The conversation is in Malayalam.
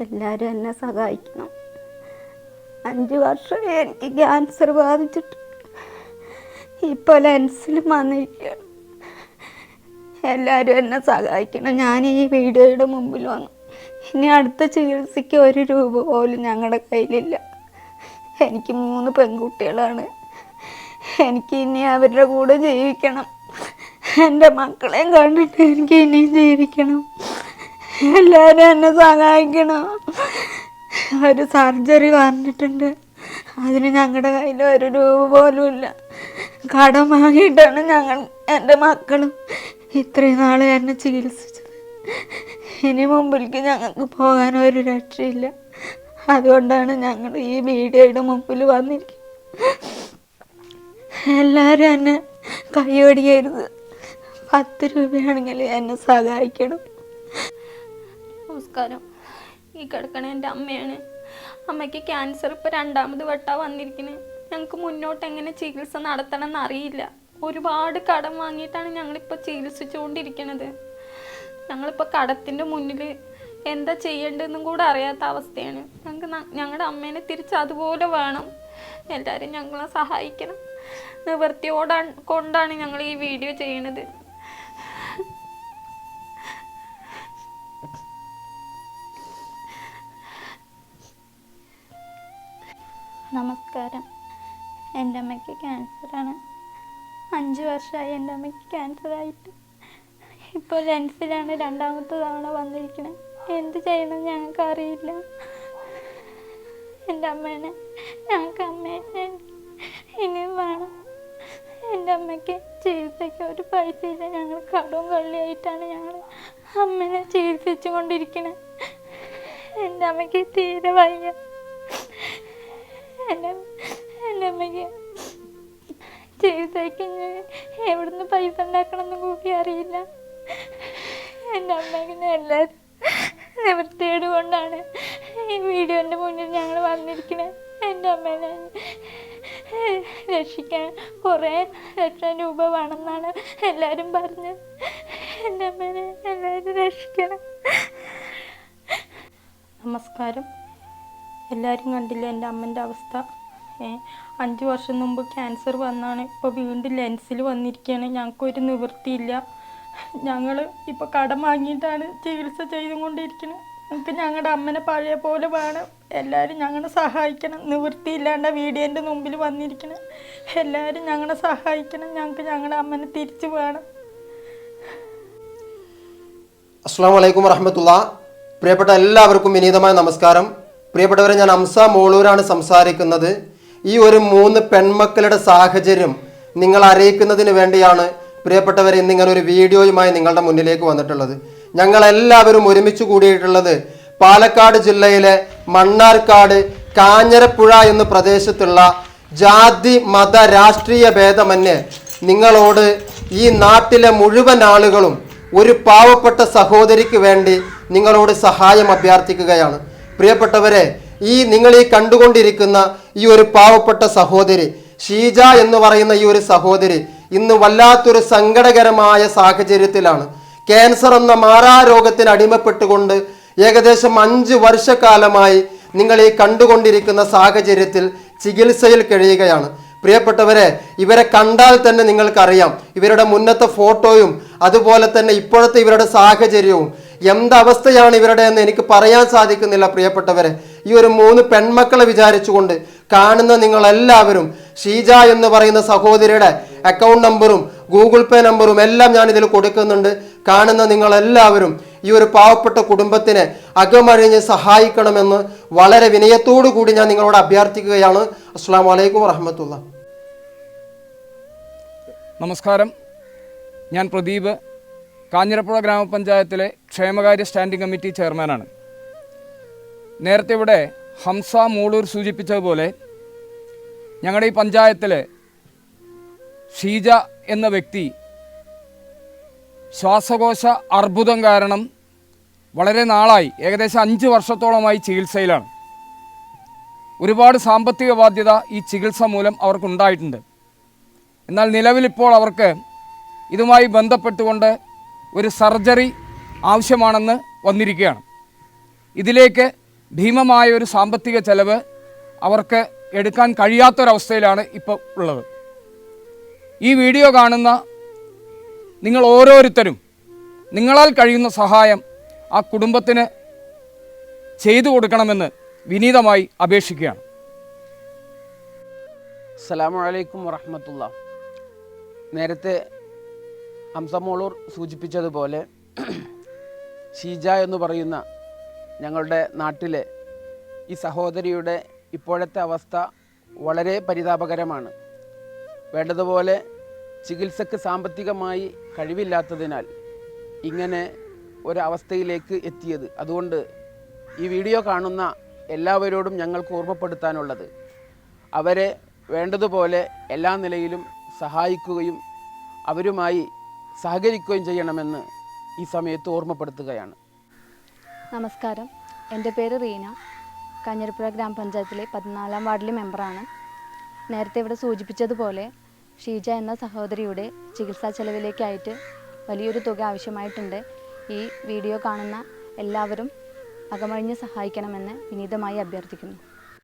എല്ലാവരും എന്നെ സഹായിക്കണം. അഞ്ച് വർഷമായി എനിക്ക് ക്യാൻസർ ബാധിച്ചിട്ട്. ഇപ്പോൾ ലെൻസിലും വന്നിരിക്കുകയാണ്. എല്ലാവരും എന്നെ സഹായിക്കണം. ഞാൻ ഈ വീഡിയോയുടെ മുമ്പിൽ വന്നു. ഇനി അടുത്ത ചികിത്സയ്ക്ക് ഒരു രൂപ പോലും ഞങ്ങളുടെ കയ്യിലില്ല. എനിക്ക് മൂന്ന് പെൺകുട്ടികളാണ്. എനിക്ക് ഇനി അവരുടെ കൂടെ ജീവിക്കണം. എന്റെ മക്കളെയും കണ്ടിട്ട് എനിക്ക് ഇനിയും ജീവിക്കണം. എല്ലാവരും എന്നെ സഹായിക്കണം. ഒരു സർജറി പറഞ്ഞിട്ടുണ്ട്. അതിന് ഞങ്ങളുടെ കയ്യിൽ ഒരു രൂപ പോലും ഇല്ല. കടം വാങ്ങിയിട്ടാണ് ഞങ്ങൾ എന്റെ മക്കളും ഇത്രയും നാൾ എന്നെ ചികിത്സിച്ചത്. ഇനി മുമ്പിലേക്ക് ഞങ്ങൾക്ക് പോകാൻ ഒരു രക്ഷയില്ല. അതുകൊണ്ടാണ് ഞങ്ങൾ ഈ വീഡിയോയുടെ മുമ്പിൽ വന്നിരിക്കുന്നത് എല്ലാവരും എന്നെ കൈയൊടിയരുത് പത്ത് രൂപയാണെങ്കിൽ എന്നെ സഹായിക്കണം. നമസ്കാരം. ഈ കിടക്കണ എന്റെ അമ്മയാണ്. അമ്മയ്ക്ക് ക്യാൻസർ ഇപ്പോൾ രണ്ടാമത് വട്ടാ വന്നിരിക്കുന്നത് ഞങ്ങൾക്ക് മുന്നോട്ട് എങ്ങനെ ചികിത്സ നടത്തണം എന്നറിയില്ല ഒരുപാട് കടം വാങ്ങിയിട്ടാണ് ഞങ്ങളിപ്പോൾ ചികിത്സിച്ചുകൊണ്ടിരിക്കുന്നത് ഞങ്ങളിപ്പോൾ കടത്തിന്റെ മുന്നിൽ എന്താ ചെയ്യേണ്ടതെന്നും കൂടെ അറിയാത്ത അവസ്ഥയാണ്. ഞങ്ങൾക്ക് ഞങ്ങളുടെ അമ്മേനെ തിരിച്ച് അതുപോലെ വേണം. എല്ലാവരും ഞങ്ങളെ സഹായിക്കണം. നിവൃത്തിയോടാണ് കൊണ്ടാണ് ഞങ്ങൾ ഈ വീഡിയോ ചെയ്യണത്. നമസ്കാരം. എന്റെ അമ്മയ്ക്ക് ക്യാൻസറാണ്. അഞ്ച് വർഷമായി എന്റെ അമ്മയ്ക്ക് ക്യാൻസറായിട്ട്. ഇപ്പോൾ ലെൻസിലാണ് രണ്ടാമത്തെ തവണ വന്നിരിക്കുന്നത് എന്ത് ചെയ്യണം ഞങ്ങൾക്ക് അറിയില്ല എന്റെ അമ്മേനെ ഞങ്ങൾക്ക് അമ്മേനെ ഇനിയും വേണം. എന്റെ അമ്മയ്ക്ക് ചികിത്സയ്ക്ക് ഒരു പൈസ ഇല്ല ഞങ്ങൾ കടവും കള്ളിയായിട്ടാണ് ഞങ്ങൾ അമ്മേനെ ചികിത്സിച്ചു കൊണ്ടിരിക്കുന്നത് എന്റെ അമ്മയ്ക്ക് തീരെ വയ്യ. എന്റെ എന്റെ അമ്മയ്ക്ക് ചികിത്സയ്ക്ക് എവിടുന്ന് പൈസ ഉണ്ടാക്കണമെന്ന് കൂടി അറിയില്ല. എന്റെ അമ്മയ്ക്ക് എല്ലാവരും നിവൃത്തിയേട് കൊണ്ടാണ്. ഈ വീഡിയോന്റെ മുന്നിൽ ഞങ്ങൾ വന്നിരിക്കുന്നത് എന്റെ അമ്മേനെ രക്ഷിക്കാൻ കുറേ ലക്ഷം രൂപ വേണമെന്നാണ് എല്ലാവരും പറഞ്ഞത്. എന്റെ അമ്മേനെ എല്ലാവരും രക്ഷിക്കണം. നമസ്കാരം. എല്ലാവരും കണ്ടില്ല എന്റെ അമ്മന്റെ അവസ്ഥ? അഞ്ച് വർഷം മുമ്പ് ക്യാൻസർ വന്നാണ്. ഇപ്പോൾ വീണ്ടും ലെൻസിൽ വന്നിരിക്കുകയാണ് ഞങ്ങൾക്കൊരു നിവൃത്തിയില്ല. ഞങ്ങൾ ഇപ്പോൾ കടം വാങ്ങിയിട്ടാണ് ചികിത്സ ചെയ്തുകൊണ്ടിരിക്കുന്നത് ഞങ്ങൾക്ക് ഞങ്ങളുടെ അമ്മനെ പഴയ പോലെ വേണം. എല്ലാവരും ഞങ്ങളെ സഹായിക്കണം. നിവൃത്തിയില്ലാണ്ട് വീഡിയോന്റെ മുമ്പിൽ വന്നിരിക്കണം. എല്ലാവരും ഞങ്ങളെ സഹായിക്കണം. ഞങ്ങൾക്ക് ഞങ്ങളുടെ അമ്മനെ തിരിച്ചു വേണം. അസ്സാം വലൈക്കും വറഹമത്തുള്ള. പ്രിയപ്പെട്ട എല്ലാവർക്കും വിനീതമായ നമസ്കാരം. പ്രിയപ്പെട്ടവരെ ഞാൻ അംസ മോളൂരാണ് സംസാരിക്കുന്നത്. ഈ ഒരു മൂന്ന് പെൺമക്കളുടെ സാഹചര്യം നിങ്ങൾ അറിയിക്കുന്നതിന് വേണ്ടിയാണ് പ്രിയപ്പെട്ടവരെ ഇന്നിങ്ങനെ ഒരു വീഡിയോയുമായി നിങ്ങളുടെ മുന്നിലേക്ക് വന്നിട്ടുള്ളത്. ഞങ്ങൾ എല്ലാവരും ഒരുമിച്ച് കൂടിയിട്ടുള്ളത് പാലക്കാട് ജില്ലയിലെ മണ്ണാർക്കാട് കാഞ്ഞരപ്പുഴ എന്ന പ്രദേശത്തുള്ള ജാതി മത രാഷ്ട്രീയ ഭേദമന്യേ നിങ്ങളോട് ഈ നാട്ടിലെ മുഴുവൻ ആളുകളും ഒരു പാവപ്പെട്ട സഹോദരിക്ക് വേണ്ടി നിങ്ങളോട് സഹായം അഭ്യർത്ഥിക്കുകയാണ്. പ്രിയപ്പെട്ടവരെ ഈ നിങ്ങൾ ഈ കണ്ടുകൊണ്ടിരിക്കുന്ന ഈ ഒരു പാവപ്പെട്ട സഹോദരി ഷീജ എന്ന് പറയുന്ന ഈ ഒരു സഹോദരി ഇന്ന് വല്ലാത്തൊരു സങ്കടകരമായ സാഹചര്യത്തിലാണ്. ക്യാൻസർ എന്ന മാറാരോഗത്തിന് അടിമപ്പെട്ടുകൊണ്ട് ഏകദേശം അഞ്ച് വർഷക്കാലമായി നിങ്ങൾ ഈ കണ്ടുകൊണ്ടിരിക്കുന്ന സാഹചര്യത്തിൽ ചികിത്സയിൽ കഴിയുകയാണ്. പ്രിയപ്പെട്ടവരെ ഇവരെ കണ്ടാൽ തന്നെ നിങ്ങൾക്കറിയാം. ഇവരുടെ മുന്നത്തെ ഫോട്ടോയും അതുപോലെ തന്നെ ഇപ്പോഴത്തെ ഇവരുടെ സാഹചര്യവും എന്തവസ്ഥയാണ് ഇവരുടെ എന്ന് എനിക്ക് പറയാൻ സാധിക്കുന്നില്ല പ്രിയപ്പെട്ടവരെ. ഈ ഒരു മൂന്ന് പെൺമക്കളെ വിചാരിച്ചുകൊണ്ട് കാണുന്ന നിങ്ങളെല്ലാവരും ഷീജ എന്ന് പറയുന്ന സഹോദരിയുടെ അക്കൗണ്ട് നമ്പറും ഗൂഗിൾ പേ നമ്പറും എല്ലാം ഞാൻ ഇതിൽ കൊടുക്കുന്നുണ്ട്. കാണുന്ന നിങ്ങളെല്ലാവരും ഈ ഒരു പാവപ്പെട്ട കുടുംബത്തിനെ അകമഴിഞ്ഞ് സഹായിക്കണമെന്ന് വളരെ വിനയത്തോടു കൂടി ഞാൻ നിങ്ങളോട് അഭ്യർത്ഥിക്കുകയാണ്. അസ്സാം വലൈക്കും വറഹമത്തുള്ള. നമസ്കാരം. ഞാൻ പ്രദീപ് കാഞ്ഞിരപ്പുഴ ഗ്രാമപഞ്ചായത്തിലെ ക്ഷേമകാര്യ സ്റ്റാൻഡിംഗ് കമ്മിറ്റി ചെയർമാനാണ്. നേരത്തെ ഇവിടെ ഹംസ മൂളൂർ സൂചിപ്പിച്ചതുപോലെ ഞങ്ങളുടെ ഈ പഞ്ചായത്തിലെ ഷീജ എന്ന വ്യക്തി ശ്വാസകോശ അർബുദം കാരണം വളരെ നാളായി ഏകദേശം അഞ്ച് വർഷത്തോളമായി ചികിത്സയിലാണ്. ഒരുപാട് സാമ്പത്തിക ബാധ്യത ഈ ചികിത്സ മൂലം അവർക്കുണ്ടായിട്ടുണ്ട്. എന്നാൽ നിലവിലിപ്പോൾ അവർക്ക് ഇതുമായി ബന്ധപ്പെട്ടുകൊണ്ട് ഒരു സർജറി ആവശ്യമാണെന്ന് വന്നിരിക്കുകയാണ്. ഇതിലേക്ക് ഭീമമായ ഒരു സാമ്പത്തിക ചെലവ് അവർക്ക് എടുക്കാൻ കഴിയാത്തൊരവസ്ഥയിലാണ് ഇപ്പോൾ ഉള്ളത്. ഈ വീഡിയോ കാണുന്ന നിങ്ങൾ ഓരോരുത്തരും നിങ്ങളാൽ കഴിയുന്ന സഹായം ആ കുടുംബത്തിന് ചെയ്തു കൊടുക്കണമെന്ന് വിനീതമായി അപേക്ഷിക്കുകയാണ്. അസ്സലാമു അലൈക്കും വറഹമത്തുള്ള. നേരത്തെ ഹംസമോളൂർ സൂചിപ്പിച്ചതുപോലെ ഷീജ എന്ന് പറയുന്ന ഞങ്ങളുടെ നാട്ടിലെ ഈ സഹോദരിയുടെ ഇപ്പോഴത്തെ അവസ്ഥ വളരെ പരിതാപകരമാണ്. വേണ്ടതുപോലെ ചികിത്സക്ക് സാമ്പത്തികമായി കഴിവില്ലാത്തതിനാൽ ഇങ്ങനെ ഒരവസ്ഥയിലേക്ക് എത്തിയത്. അതുകൊണ്ട് ഈ വീഡിയോ കാണുന്ന എല്ലാവരോടും ഞങ്ങൾക്ക് ഓർമ്മപ്പെടുത്താനുള്ളത് അവരെ വേണ്ടതുപോലെ എല്ലാ നിലയിലും സഹായിക്കുകയും അവരുമായി സഹകരിക്കുകയും ചെയ്യണമെന്ന് ഈ സമയത്ത് ഓർമ്മപ്പെടുത്തുകയാണ്. നമസ്കാരം. എന്റെ പേര് റീന. കാഞ്ഞിരപ്പുഴ ഗ്രാമപഞ്ചായത്തിലെ പതിനാലാം വാർഡിലെ മെമ്പറാണ്. നേരത്തെ ഇവിടെ സൂചിപ്പിച്ചതുപോലെ ഷീജ എന്ന സഹോദരിയുടെ ചികിത്സാ ചെലവിലേക്കായിട്ട് വലിയൊരു തുക ആവശ്യമായിട്ടുണ്ട്. ഈ വീഡിയോ കാണുന്ന എല്ലാവരും അകമഴിഞ്ഞ് സഹായിക്കണമെന്ന് വിനീതമായി അഭ്യർത്ഥിക്കുന്നു.